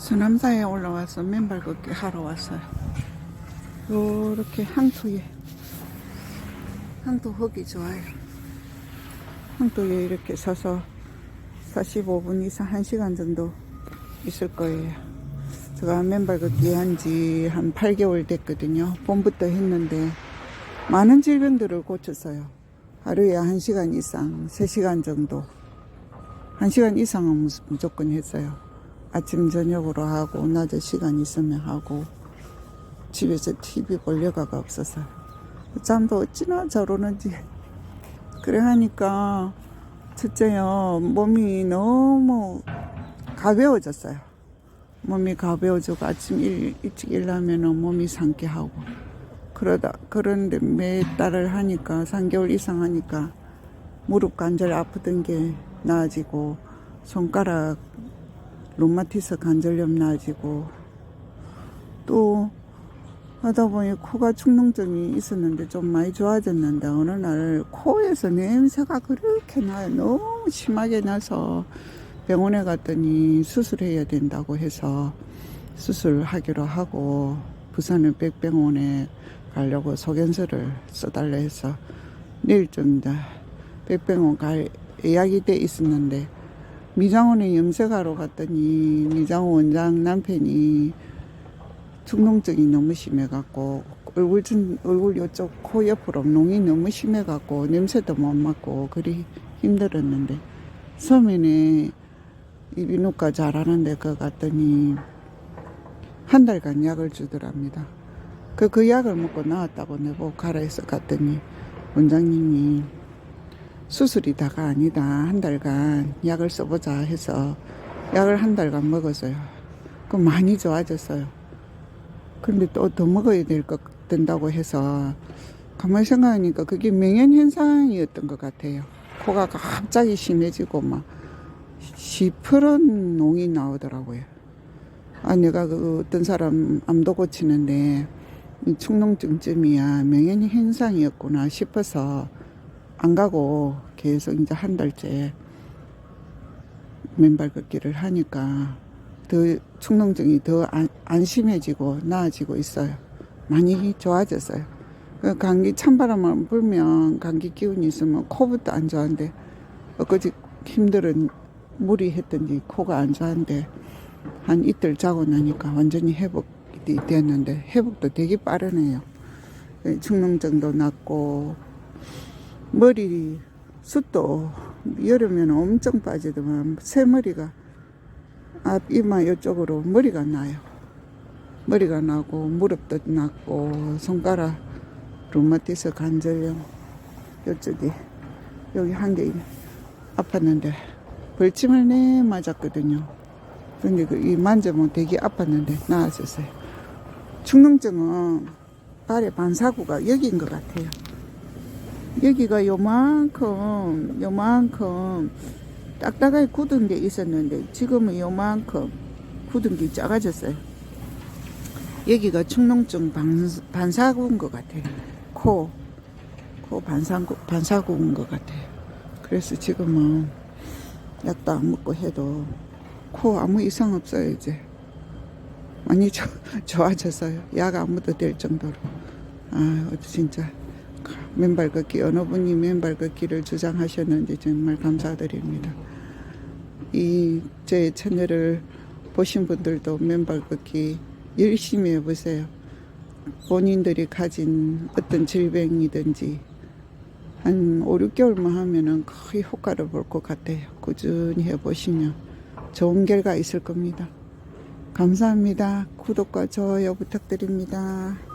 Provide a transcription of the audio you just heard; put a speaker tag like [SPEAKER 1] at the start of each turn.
[SPEAKER 1] 수남사에 올라와서 맨발 걷기 하러 왔어요. 요렇게 항토에 항토 흙이 좋아요. 항토에 이렇게 서서 45분 이상 1시간 정도 있을 거예요. 제가 맨발 걷기 한 지 한 8개월 됐거든요. 봄부터 했는데 많은 질병들을 고쳤어요. 하루에 1시간 이상, 3시간 정도. 1시간 이상은 무- 무조건 했어요. 아침, 저녁으로 하고, 낮에 시간 있으면 하고, 집에서 TV 볼 여가가 없어서. 잠도 어찌나 잘 오는지. 그래 하니까, 첫째요, 몸이 너무 가벼워졌어요. 몸이 가벼워지고 아침 일, 일찍 일하면 몸이 상쾌하고. 그러다, 그런데 몇 달을 하니까, 3개월 이상 하니까, 무릎 관절 아프던 게 나아지고, 손가락 룸마티스 관절염 나아지고, 또, 하다 보니 코가 축농증이 있었는데 좀 많이 좋아졌는데, 어느 날 코에서 냄새가 그렇게 나요. 너무 심하게 나서 병원에 갔더니 수술해야 된다고 해서 수술하기로 하고, 부산의 백병원에 가려고 소견서를 써달라 해서 내일쯤 백병원 갈 예약이 돼 있었는데 미장원에 염색하러 갔더니 미장원 원장 남편이 축농증이 너무 심해갖고 얼굴 좀 얼굴 요쪽 코 옆으로 농이 너무 심해갖고 냄새도 못 맡고 그리 힘들었는데 처음에는 이비인후과 잘하는데 그 갔더니 한 달간 약을 주더랍니다. 그, 그 약을 먹고 나왔다고 내보고 가라 해서 갔더니 원장님이 수술이 다가 아니다. 한 달간 약을 써보자 해서 약을 한 달간 먹었어요. 그 많이 좋아졌어요. 근데 또 더 먹어야 될 것 된다고 해서 가만히 생각하니까 그게 명현 현상이었던 것 같아요. 코가 갑자기 심해지고 막 시퍼런 농이 나오더라고요. 아, 내가 그 어떤 사람 암도 고치는데 이 축농증쯤이야 명현 현상이었구나 싶어서 안 가고 계속 이제 한 달째 맨발 걷기를 하니까 더 축농증이 더 안, 안심해지고 나아지고 있어요. 많이 좋아졌어요. 그 감기 찬바람만 불면 감기 기운이 있으면 코부터 안 좋아한데 엊그제 힘들은 무리했던지 코가 안 좋아한데 한 이틀 자고 나니까 완전히 회복이 됐는데 회복도 되게 빠르네요. 축농증도 낫고 머리 숱도 여름에는 엄청 빠지더만 새머리가 앞 이마 이쪽으로 머리가 나요. 머리가 나고 무릎도 났고 손가락 루마티스 관절염 이쪽에 여기 한 개 아팠는데 벌침을 내 맞았거든요. 근데 그 이 만져보면 되게 아팠는데 나아졌어요. 축농증은 발의 반사구가 여기인 것 같아요. 여기가 요만큼 요만큼 딱딱하게 굳은 게 있었는데 지금은 요만큼 굳은 게 작아졌어요. 여기가 축농증 반, 반사구인 것 같아요. 코, 코 반사구, 반사구인 것 같아요. 그래서 지금은 약도 안 먹고 해도 코 아무 이상 없어요, 이제. 많이 조, 좋아졌어요. 약안 먹어도 될 정도로. 아, 진짜. 맨발 걷기, 어느 분이 맨발 걷기를 주장하셨는지 정말 감사드립니다. 이, 제 채널을 보신 분들도 맨발 걷기 열심히 해보세요. 본인들이 가진 어떤 질병이든지 한 5, 6개월만 하면은 거의 효과를 볼 것 같아요. 꾸준히 해보시면 좋은 결과 있을 겁니다. 감사합니다. 구독과 좋아요 부탁드립니다.